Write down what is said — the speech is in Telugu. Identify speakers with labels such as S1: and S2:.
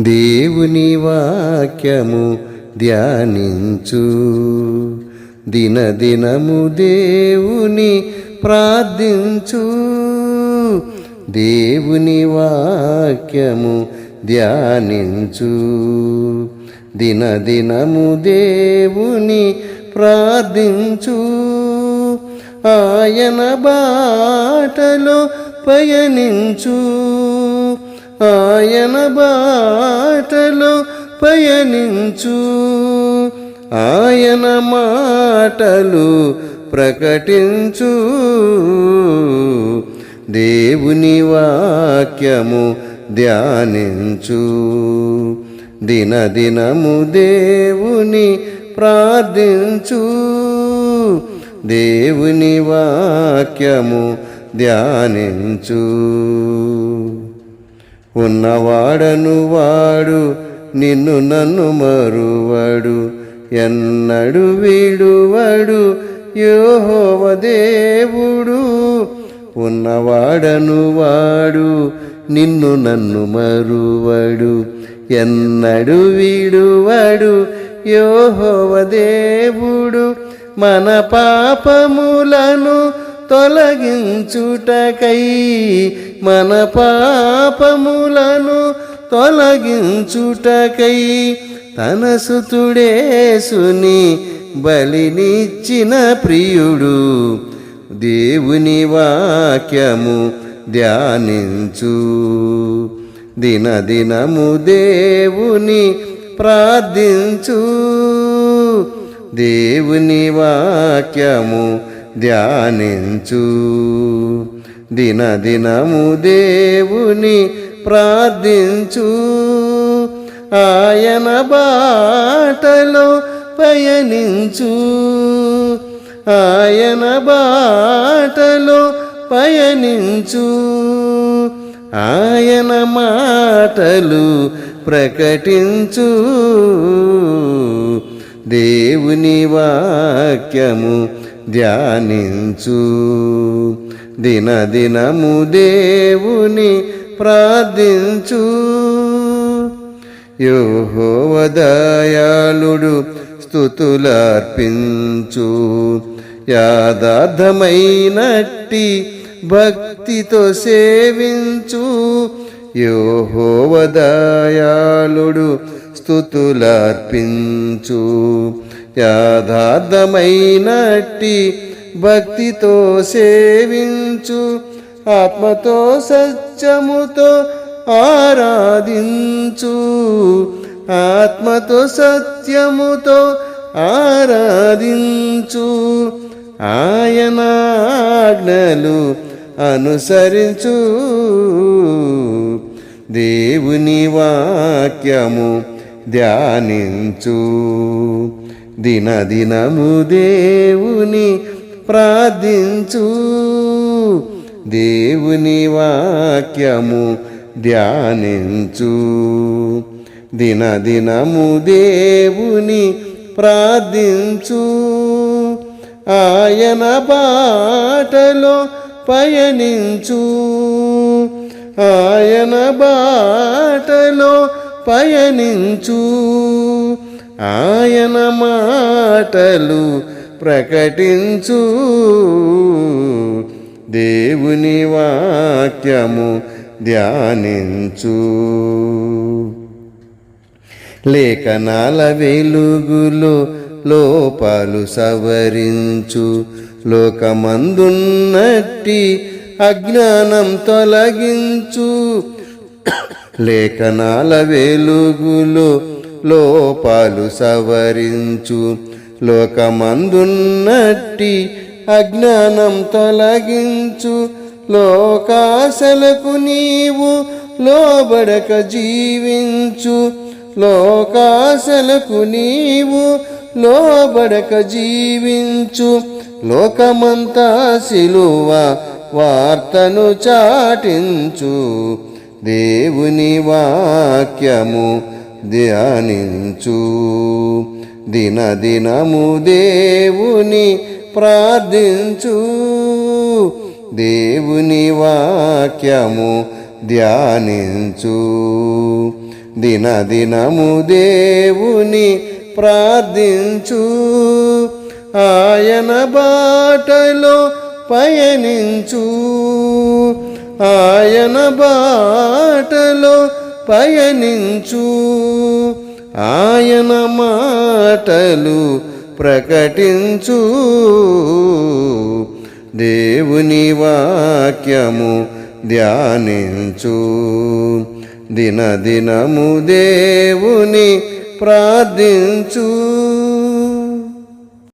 S1: దేవుని వాక్యము ధ్యానించు. దినదినము దేవుని ప్రార్థించు. దేవుని వాక్యము ధ్యానించు. దినదినము దేవుని ప్రార్థించు. ఆయన బాటలో పయనించు. ఆయన బాటలో పయనించు. ఆయన మాటలు ప్రకటించు. దేవుని వాక్యము ధ్యానించు. దినదినము దేవుని ప్రార్థించు. దేవుని వాక్యము ధ్యానించు. ఉన్నవాడను వాడు నిన్ను నన్ను మరువడు. ఎన్నడు వీడువడు యోహోవ దేవుడు. ఉన్నవాడను వాడు నిన్ను నన్ను మరువడు. ఎన్నడు వీడువడు యోహోవ దేవుడు. మన పాపములను తొలగించుటకై మన పాపములను తొలగించుటకై తన సుతుడేసుని బలినిచ్చిన ప్రియుడు. దేవుని వాక్యము ధ్యానించు. దినదినము దేవుని ప్రార్థించు. దేవుని వాక్యము ధ్యానించు. దినదినము దేవుని ప్రార్థించు. ఆయన బాటలో పయనించు. ఆయన బాటలో పయనించు. ఆయన మాటలు ప్రకటించు. దేవుని వాక్యము ధ్యానించు. దినదినము దేవుని ప్రార్థించు. యోహోవదయాళుడు స్థుతులర్పించు. యాదార్థమైనట్టి భక్తితో సేవించు. యోహోవదయాళుడు స్థుతులర్పించు. యాథార్థమైనట్టి భక్తితో సేవించు. ఆత్మతో సత్యముతో ఆరాధించు. ఆత్మతో సత్యముతో ఆరాధించు. ఆయన ఆజ్ఞలు అనుసరించు. దేవుని వాక్యము ధ్యానించు. దినదినము దేవుని ప్రార్థించు. దేవుని వాక్యము ధ్యానించు. దినదినము దేవుని ప్రార్థించు. ఆయన బాటలో పయనించు. ఆయన బాటలో పయనించు. ఆయన మాటలు ప్రకటించు. దేవుని వాక్యము ధ్యానించు. లేఖనాల వెలుగులో లోపాలు సవరించు. లోకమందున్నట్టి అజ్ఞానం తొలగించు. లేఖనాల వెలుగులో లోపాలు సవరించు. లోకమందున్నట్టి అజ్ఞానం తొలగించు. లోకాశలకు నీవు లోబడక జీవించు. లోకాశలకు నీవు లోబడక జీవించు. లోకమంతా సిలువ వార్తను చాటించు. దేవుని వాక్యము ధ్యానించు. దినదినము దేవుని ప్రార్థించు. దేవుని వాక్యము ధ్యానించు. దినదినము దేవుని ప్రార్థించు. ఆయన బాటలో పయనించు. ఆయన బాటలో పయనించు. ఆయన మాటలు ప్రకటించు. దేవుని వాక్యము ధ్యానించు. దినదినము దేవుని ప్రార్థించు.